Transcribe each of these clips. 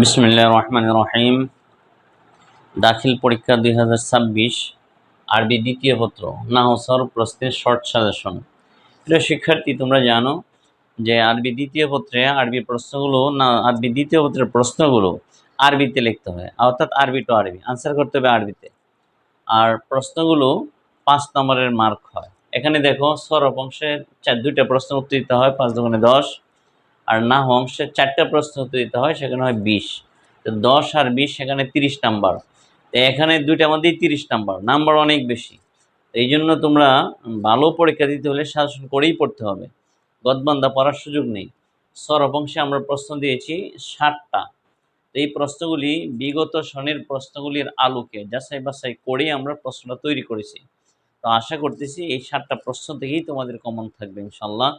বিসমিল্লা রহমান রহিম। দাখিল পরীক্ষা দুই হাজার ছাব্বিশ আরবি দ্বিতীয় পত্র না নাহসর প্রশ্নের শর্ট সাজেশন। প্রিয় শিক্ষার্থী, তোমরা জানো যে আরবি দ্বিতীয় পত্রে আরবি প্রশ্নগুলো, না, আরবি দ্বিতীয় পত্রের প্রশ্নগুলো আরবিতে লিখতে হয়, অর্থাৎ আরবি টু আরবি, আনসার করতে হবে আরবিতে। আর প্রশ্নগুলো পাঁচ নম্বরের মার্ক হয়। এখানে দেখো সরব অংশে চার দুইটা প্রশ্ন উত্তর দিতে হয়, পাঁচ দোকানে দশ। আর না অংশে চারটা প্রশ্ন দিতে হয়, সেখানে হয় বিশ। তো দশ আর বিশ, সেখানে তিরিশ নাম্বার। তো এখানে দুইটার মধ্যেই তিরিশ নাম্বার নাম্বার অনেক বেশি। এই জন্য তোমরা ভালো পরীক্ষা দিতে হলে শাসন করেই পড়তে হবে। গদবান্ধা পড়ার সুযোগ নেই। সরব অংশে আমরা প্রশ্ন দিয়েছি ষাটটা। তো এই প্রশ্নগুলি বিগত সনের প্রশ্নগুলির আলোকে যাচাই বাছাই করে আমরা প্রশ্নটা তৈরি করেছি। তো আশা করতেছি এই ষাটটা প্রশ্ন থেকেই তোমাদের কমন থাকবে ইনশাল্লাহ।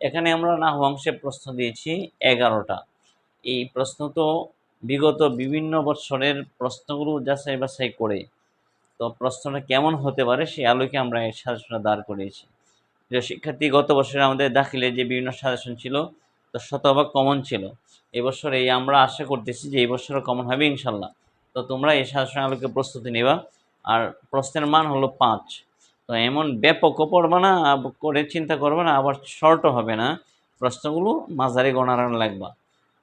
এখানে আমরা না অংশে প্রশ্ন দিয়েছি এগারোটা। এই প্রশ্ন তো বিগত বিভিন্ন বৎসরের প্রশ্নগুলো যাচাই বাছাই করে, তো প্রশ্নটা কেমন হতে পারে সেই আলোকে আমরা এই সাজেশনটা দাঁড় করিয়েছি। যে শিক্ষার্থী, গত বছরে আমাদের দাখিলে যে বিভিন্ন সাজেশন ছিল, তো শতভাগ কমন ছিল। এবছর এই আমরা আশা করতেছি যে এই বছরও কমন হবে ইনশাল্লাহ। তো তোমরা এই সাজেশন আলোকে প্রস্তুতি নেবা। আর প্রশ্নের মান হলো পাঁচ। তো এমন ব্যাপকও পড়বে না করে চিন্তা করবে না, আবার শর্টও হবে না। প্রশ্নগুলো মাঝারি গণারান লাগবা।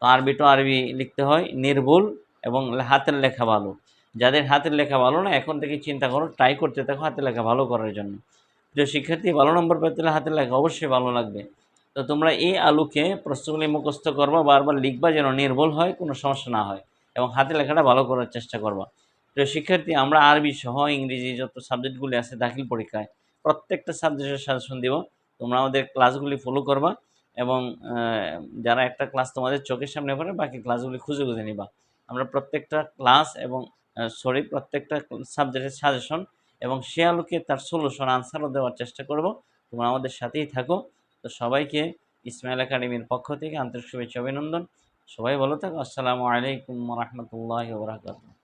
তো আরবি টু আরবি লিখতে হয়, নির্ভুল এবং হাতের লেখা ভালো। যাদের হাতের লেখা ভালো না, এখন থেকে চিন্তা করো ট্রাই করতে থাকো হাতের লেখা ভালো করার জন্য। যে শিক্ষার্থী, ভালো নম্বর পেতে হলে হাতের লেখা অবশ্যই ভালো লাগবে। তো তোমরা এই আলুকে প্রশ্নগুলি মুখস্থ করবা, বারবার লিখবা যেন নির্ভুল হয়, কোনো সমস্যা না হয় এবং হাতের লেখাটা ভালো করার চেষ্টা করবা। তো শিক্ষার্থী, আমরা আরবি সহ ইংরেজি যত সাবজেক্টগুলি আছে দাখিল পরীক্ষায়, প্রত্যেকটা সাবজেক্টের সাজেশন দিব। তোমরা আমাদের ক্লাসগুলি ফলো করবা এবং যারা একটা ক্লাস তোমাদের চোখের সামনে পড়ে, বাকি ক্লাসগুলি খুঁজে খুঁজে নিবা। আমরা প্রত্যেকটা ক্লাস এবং সরি প্রত্যেকটা সাবজেক্টের সাজেশন এবং সে আলোকে তার সলিউশন আনসারও দেওয়ার চেষ্টা করব। তোমরা আমাদের সাথেই থাকো। তো সবাইকে ইসমাইল একাডেমির পক্ষ থেকে আন্তরিক শুভেচ্ছা, অভিনন্দন। সবাই ভালো থাকো। আসসালামু আলাইকুম রহমতুল্লাহ বরাকাতুহ।